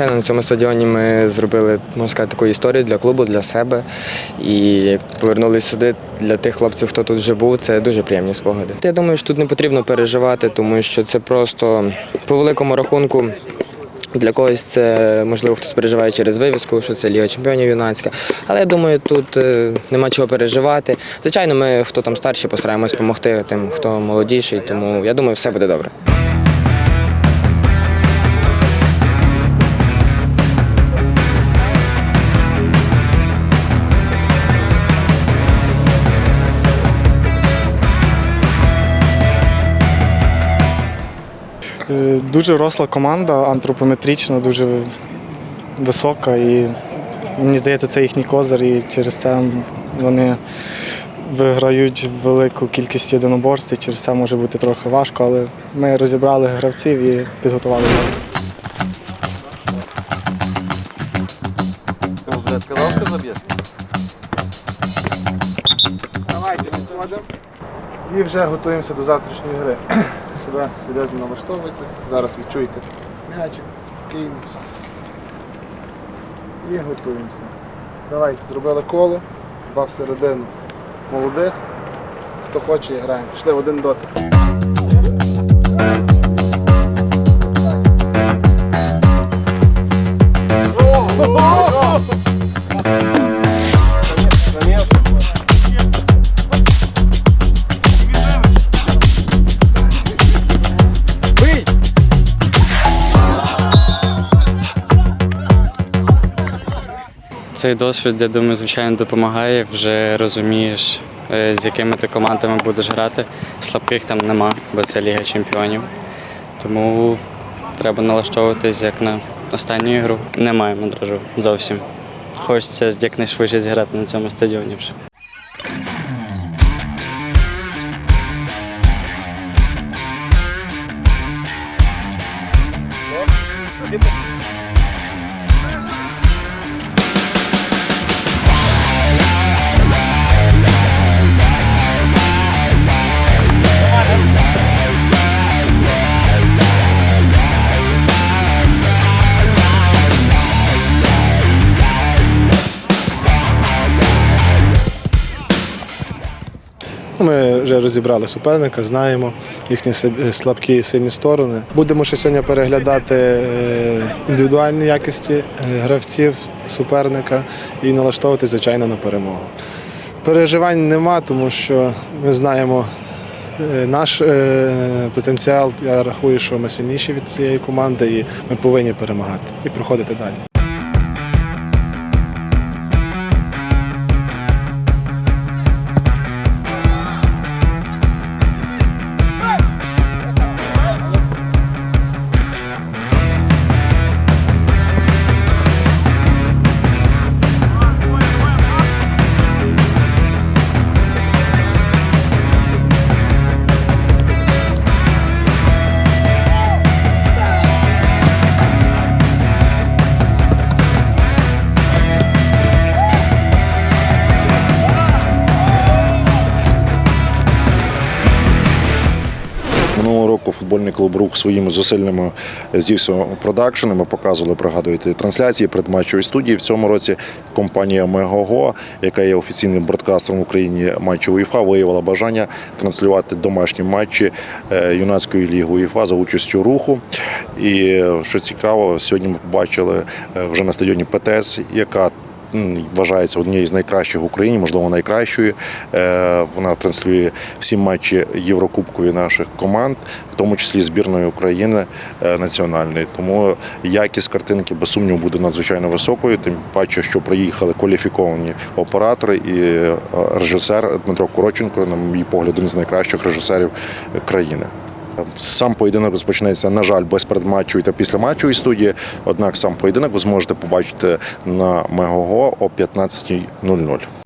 Звичайно, на цьому стадіоні ми зробили, можна сказати, таку історію для клубу, для себе. І повернулися сюди для тих хлопців, хто тут вже був, це дуже приємні спогади. Я думаю, що тут не потрібно переживати, тому що це просто по великому рахунку. Для когось це можливо хтось переживає через вивіску, що це Ліга Чемпіонів юнацька. Але я думаю, тут е, нема чого переживати. Звичайно, ми, хто там старші, постараємось допомогти тим, хто молодіший, тому я думаю, все буде добре. Дуже росла команда, антропометрична, дуже висока. І мені здається, це їхній козир, і через це вони виграють велику кількість єдиноборств, і через це може бути трохи важко, але ми розібрали гравців і підготували. І вже готуємося до завтрашньої гри. Себе серйозно налаштовуйте. Зараз відчуйте м'ячик, спокійно. І готуємося. Давайте, зробили коло, два всередину молодих. Хто хоче, граємо. Пішли в один дотик. Цей досвід, я думаю, звичайно, допомагає. Вже розумієш, е, з якими ти командами будеш грати. Слабких там нема, бо це Ліга Чемпіонів. Тому треба налаштовуватись як на останню ігру. Немає мандражу зовсім. Хочеться якнайшвидше зіграти на цьому стадіоні вже. Ми вже розібрали суперника, знаємо їхні слабкі і сильні сторони. Будемо ще сьогодні переглядати е, індивідуальні якості е, гравців суперника і налаштовувати, звичайно, на перемогу. Переживань нема, тому що ми знаємо е, наш е, потенціал. Я рахую, що ми сильніші від цієї команди і ми повинні перемагати і проходити далі. Минулого року футбольний клуб рух своїми зусиллями здійснював продакшн. Ми показували, пригадуєте, трансляції предматчової студії. В цьому році компанія Мегого, яка є офіційним бродкастером в Україні матчів УЄФА, виявила бажання транслювати домашні матчі е, юнацької ліги УЄФА за участю руху. І е, що цікаво, сьогодні ми побачили е, вже на стадіоні ПТС, яка Вважається однією з найкращих в Україні, можливо, найкращою. Е, Вона транслює всі матчі Єврокубкові наших команд, в тому числі збірної України е, національної. Тому якість картинки без сумніву буде надзвичайно високою. Тим паче, що приїхали кваліфіковані оператори і е, режисер Дмитро Короченко, на мій погляд, один з найкращих режисерів країни. Сам поєдинок розпочнеться, на жаль, без передматчої та після матчу і студії. Однак сам поєдинок ви зможете побачити на Мегого о 15.00.